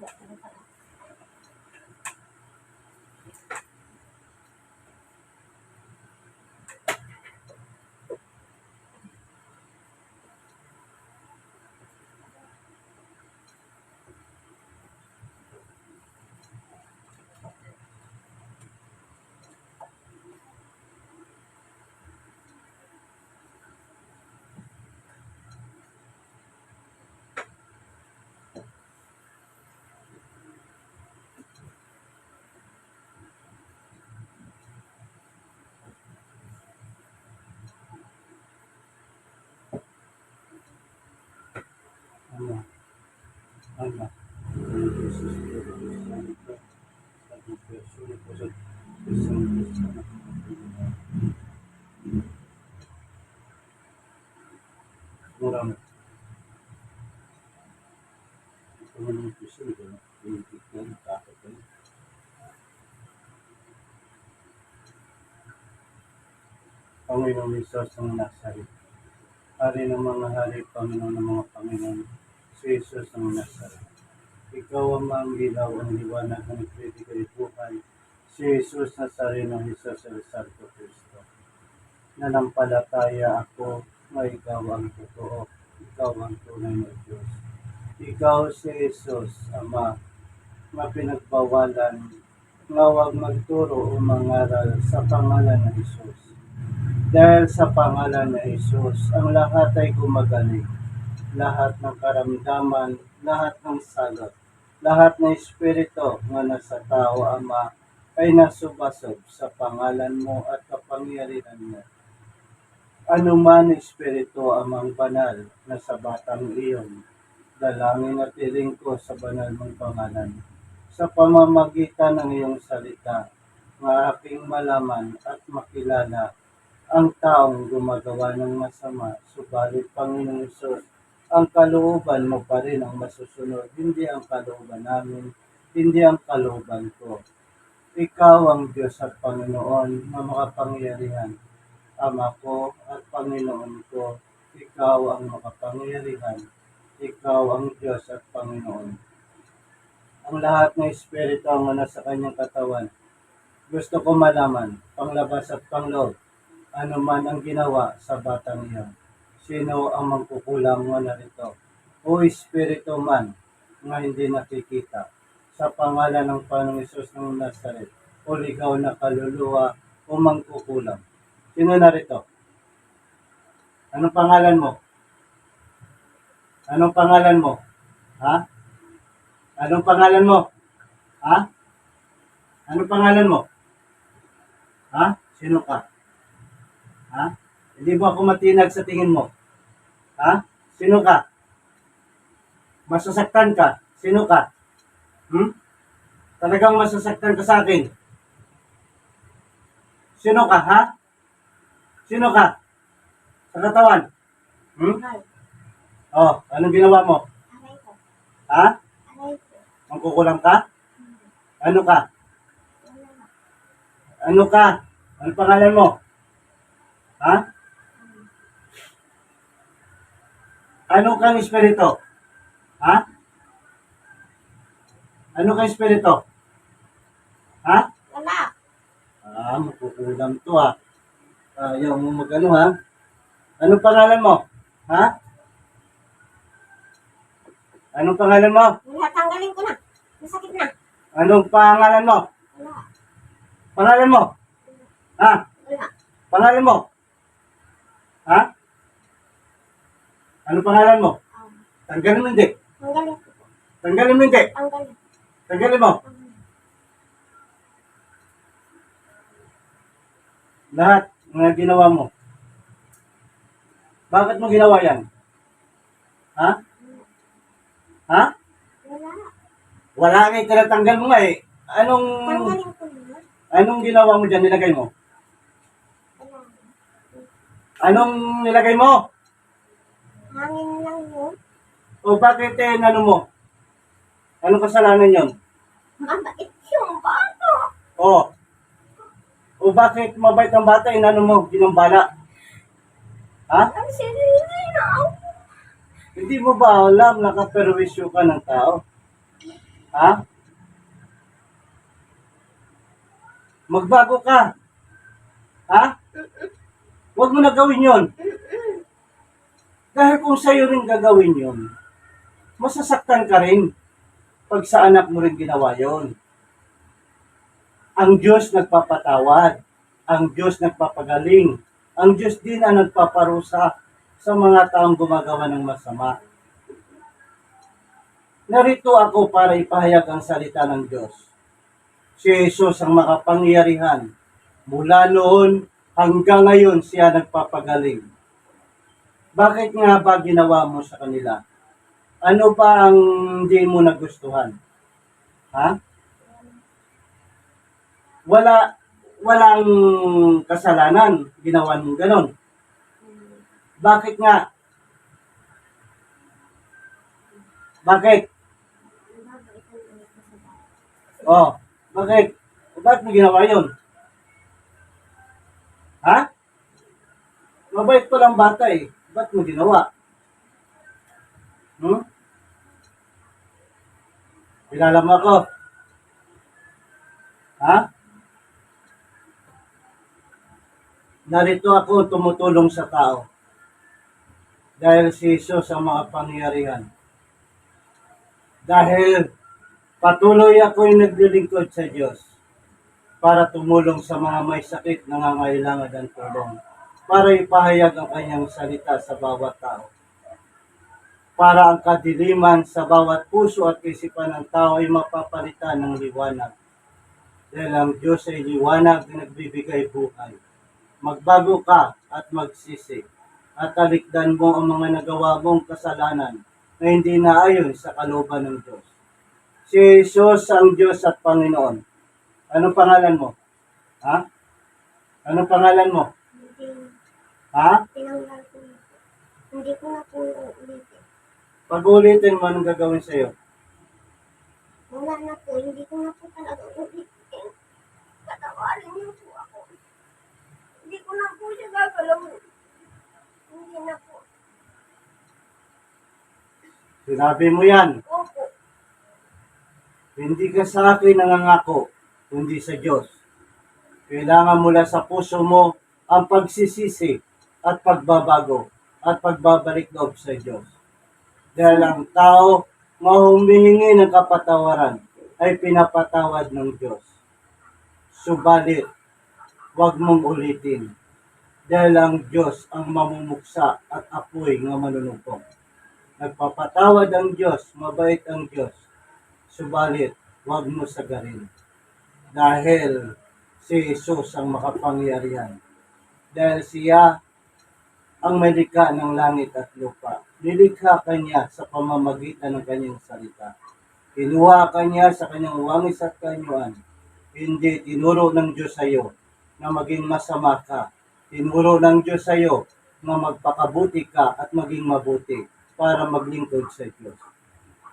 ಹೌದಾ Kristo. Murang ito mo naman Kristo, ito na, yung na, takot ka na. Panginoong Isos ng Nazaret. Hari ng mga hari, Panginoon ng mga Panginoon, si Jesus ng Nazaret. Ikaw ang mga ilaw, ang liwanag ng kay buhay. Si Jesus Nazareno, Jesus el Santo Cristo. Nanampalataya ako na ikaw ang totoo. Ikaw ang tunay na Diyos. Ikaw si Jesus, Ama, na pinagbawalan nga huwag magturo o mangaral sa pangalan ng Jesus. Dahil sa pangalan ng Jesus, ang lahat ay gumagaling. Lahat ng karamdaman, lahat ng sagot, lahat ng espiritu nga nasa tao, Ama, ay nasubasog sa pangalan mo at kapangyarihan mo. Ano man espiritu amang banal na sa batang iyon, dalangin at iling ko sa banal mong pangalan, sa pamamagitan ng iyong salita, nga aking malaman at makilala ang taong gumagawa ng masama, subalit Panginoong Isus, ang kalooban mo pa rin ang masusunod, hindi ang kalooban namin, hindi ang kalooban ko. Ikaw ang Diyos at Panginoon na makapangyarihan. Ama ko at Panginoon ko, Ikaw ang makapangyarihan. Ikaw ang Diyos at Panginoon. Ang lahat ng Espiritu ang nasa kanyang katawan. Gusto ko malaman, panglabas at pangloob, ano man ang ginawa sa batang iyon. Sino ang mangkukulang mo narito? O Espiritu man nga hindi nakikita sa pangalan ng Panginoong Isus ng Nazaret, o ligaw na kaluluwa o mangkukulang. Sino narito? Anong pangalan mo? Anong pangalan mo? Ha? Anong pangalan mo? Ha? Anong pangalan mo? Ha? Sino ka? Ha? Hindi ba ako matinag sa tingin mo? Ha? Sino ka? Masasaktan ka? Sino ka? Hmm? Talagang masasaktan ka sa akin? Sino ka, ha? Sino ka? Sa katawan? Hmm? Oh, anong ginawa mo? Ha? Mangkukulam ka? Ano ka? Ano ka? Ano pangalan mo? Ha? Ano kang espiritu? Ha? Ano kang espiritu? Ha? Wala. Ah, makukulam to ha. Ayaw mo magano ha? Anong pangalan mo? Ha? Anong pangalan mo? Wala. Tanggalin ko na. Masakit na. Anong pangalan mo? Wala. Pangalan mo? Ha? Wala. Pangalan mo? Ha? Anong pangalan mo? Um, Tanggalin mo hindi. tanggalin. Tanggalin mo hindi. Tanggalin. Tanggalin mo. Tanggalin. Lahat ng ginawa mo. Bakit mo ginawa yan? Ha? Ha? Wala. Wala nga yung tinatanggal mo nga eh. Anong, Tanggalin ko na. anong ginawa mo dyan? Nilagay mo? Anong nilagay mo? Hangin lang yun. O bakit eh, ano mo? Anong kasalanan yon? Mabait yung bata. O. O bakit mabait ang bata, inano mo, ginambala? Ha? Ang sinili na ako. Hindi mo ba alam nakaperwisyo ka ng tao? Ha? Magbago ka. Ha? Huwag mo na gawin yon. Dahil kung sa'yo rin gagawin yon, masasaktan ka rin pag sa anak mo rin ginawa yon. Ang Diyos nagpapatawad. Ang Diyos nagpapagaling. Ang Diyos din ang nagpaparusa sa mga taong gumagawa ng masama. Narito ako para ipahayag ang salita ng Diyos. Si Jesus ang makapangyarihan. Mula noon hanggang ngayon siya nagpapagaling. Bakit nga ba ginawa mo sa kanila? Ano pa ang hindi mo nagustuhan? Ha? Wala walang kasalanan ginawa mo ganon. Bakit nga? Bakit? Oh, bakit? Bakit mo ginawa yun? Ha? Mabait ko lang bata eh. Ba't mo ginawa? Hmm? Kilala mo ako? Ha? Narito ako tumutulong sa tao. Dahil si Jesus ang mga pangyarihan. Dahil patuloy ako'y naglilingkod sa Diyos para tumulong sa mga may sakit na nangangailangan ng tulong, para ipahayag ang kanyang salita sa bawat tao. Para ang kadiliman sa bawat puso at isipan ng tao ay mapapalitan ng liwanag. Dahil ang Diyos ay liwanag na nagbibigay buhay. Magbago ka at magsisi at talikdan mo ang mga nagawa mong kasalanan na hindi naayon sa kalooban ng Diyos. Si Jesus ang Diyos at Panginoon. Anong pangalan mo? Ha? Anong pangalan mo? Ha? tinanggal ko na po. Hindi ko na po. Pag ulitin mo, anong gagawin sa'yo? Wala na po, hindi ko na po talaga uulitin. Patawarin niyo po ako. Hindi ko na po siya gagalawin. Hindi na po. Sinabi mo yan. Opo. Hindi ka sa akin nangangako, kundi sa Diyos. Kailangan mula sa puso mo ang pagsisisi at pagbabago at pagbabalik loob sa Diyos. Dahil ang tao na humihingi ng kapatawaran ay pinapatawad ng Diyos. Subalit, huwag mong ulitin. Dahil ang Diyos ang mamumuksa at apoy nga manunugong. Nagpapatawad ang Diyos, mabait ang Diyos. Subalit, huwag mo sagarin. Dahil si Jesus ang makapangyarihan. Dahil siya ang may ng langit at lupa. Nilikha kanya sa pamamagitan ng kanyang salita. Kinuha kanya sa kanyang wangis at kanyuan. Hindi tinuro ng Diyos sa iyo na maging masama ka. Tinuro ng Diyos sa iyo na magpakabuti ka at maging mabuti para maglingkod sa Diyos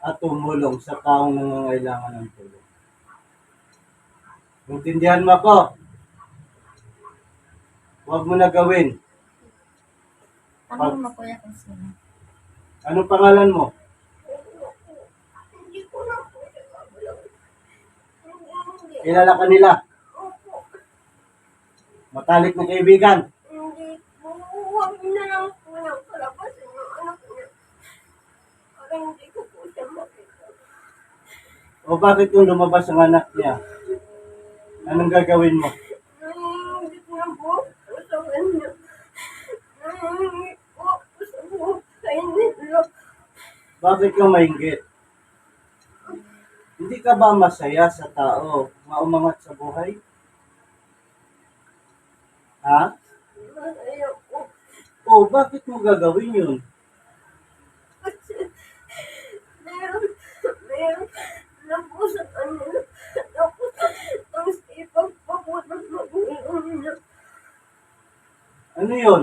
at tumulong sa taong nangangailangan ng tulong. Intindihan mo ako? Huwag mo na gawin. Tanong mo kuya kung sino. Anong pangalan mo? Kilala ka nila. Opo. Matalik na kaibigan. Hindi po. Huwag na lang po niyang palabasin yung anak niya. Para hindi ko po siya makita. O bakit kung lumabas ang anak niya? Anong gagawin mo? Nanginginig na po ako sa kanya. Nanginginig po ako sa buhay nila. Bakit ka mainggit? Hindi ka ba masaya sa tao na umangat sa buhay? Ha? O bakit mo gagawin yun? Meron, meron na po sa kanila. Tapos ang sipag pa po ng magulang niya. Ano yun?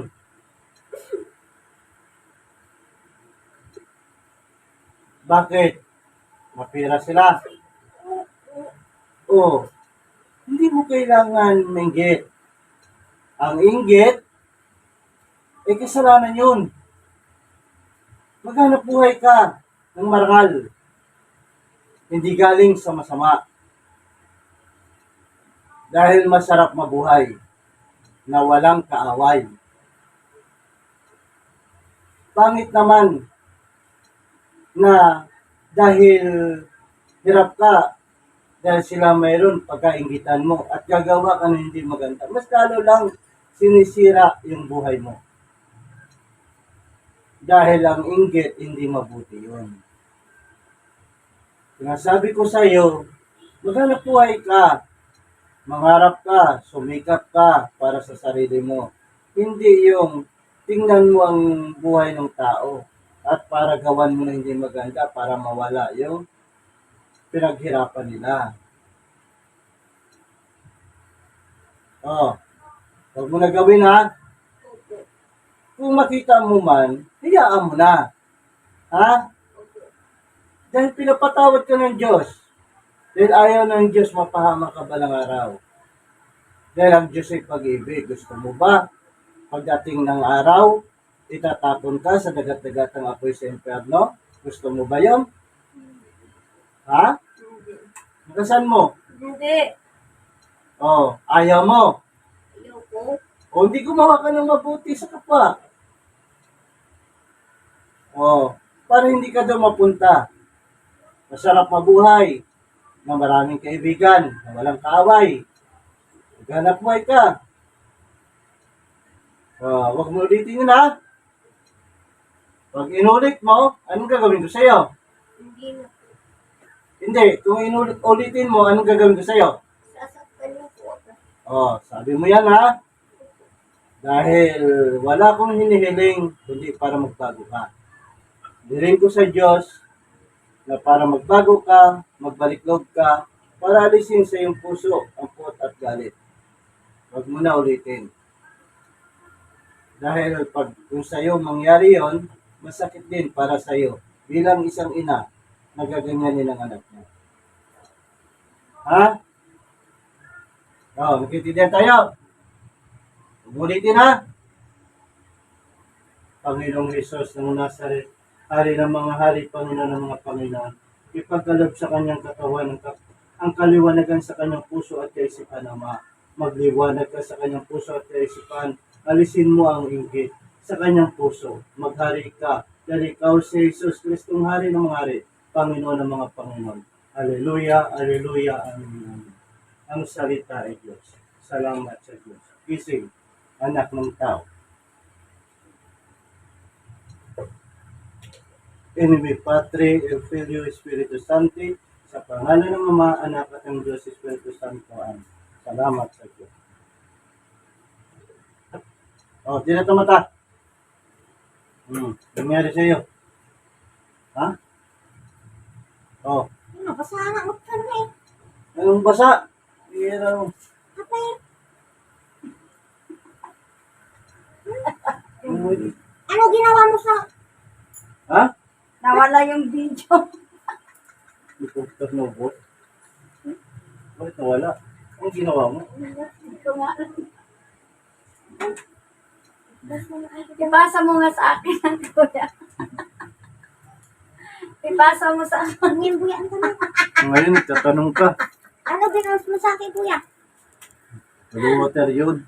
Bakit? Mapira sila. Oh, hindi mo kailangan mainggit. Ang inggit, eh kasalanan yun. Maghanap buhay ka ng marangal. Hindi galing sa masama. Dahil masarap mabuhay na walang kaaway. Pangit naman na dahil hirap ka dahil sila mayroon pagkaingitan mo at gagawa ka na hindi maganda. Mas lalo lang sinisira yung buhay mo. Dahil ang inggit, hindi mabuti yun. Sinasabi ko sa iyo, maghanap buhay ka. Mangarap ka, sumikap ka para sa sarili mo. Hindi yung tingnan mo ang buhay ng tao at para gawan mo na hindi maganda para mawala yung pinaghirapan nila. Oh, huwag mo na gawin ha. Kung makita mo man, hayaan mo na. Ha? Dahil pinapatawad ka ng Diyos. Dahil ayaw ng Diyos mapahama ka balang araw. Dahil ang Diyos ay pag-ibig. Gusto mo ba? Pagdating ng araw, itatapon ka sa dagat-dagat ng apoy sa impyerno? Gusto mo ba yon? Ha? Hindi. Magasan mo? Hindi. Oh, ayaw mo. Ayoko. O hindi gumawa ka ng mabuti sa kapwa. O, para hindi ka daw mapunta. Masarap mabuhay na maraming kaibigan, na walang kaaway. Maghanap buhay ka. O, wag mo ulitin yun ha. Pag inulit mo, anong gagawin ko sa'yo? Hindi na po. Hindi, kung inulit ulitin mo, anong gagawin ko sa'yo? Sasaktan niyo po ako. Oh, sabi mo yan ha. Dahil wala akong hinihiling kundi para magbago ka. Dirin ko sa Diyos na para magbago ka, magbaliklog ka, para alisin sa iyong puso ang puot at galit. Huwag mo na ulitin. Dahil pag kung sa iyo mangyari yon, masakit din para sa iyo. Bilang isang ina, nagaganyanin ang anak niya. Ha? Oh, magkaibigan tayo. Ulitin ha. Panginoong Hesus ng Nazaret, Hari ng mga hari, Panginoon ng mga Panginoon, ipagkaloob sa kanyang katawan ang, ang kaliwanagan sa kanyang puso at kaisipan, Ama. Magliwanag ka sa kanyang puso at kaisipan, alisin mo ang inggit sa kanyang puso. Maghari ka, dahil ikaw si Jesus Kristong Hari ng mga hari, Panginoon ng mga Panginoon. Aleluya, aleluya, amen. Ang salita ay Diyos. Salamat sa Diyos. Gising, anak ng tao. Anyway, Patre, El Filio, Espiritu Santo, sa pangalan ng Ama, Anak at ng Diyos, Espiritu Santo, Amen. Salamat sa Diyos. Oh, di na tumata. Hmm, nangyari sa iyo. Ha? Oh, Ano, ka na eh. anong basa? Hira mo. Kapay. Uy. Ano ginawa mo sa... Ha? Nawala yung video. Ipugtas mo po. Bakit nawala? Anong ginawa mo? Ko nga alam. Ibasa mo nga sa akin ang kuya. Ibasa mo sa akin. Ngayon, kuya, ano na? Ngayon, nagtatanong ka. Ano ginawa mo sa akin, kuya? Blue water yun.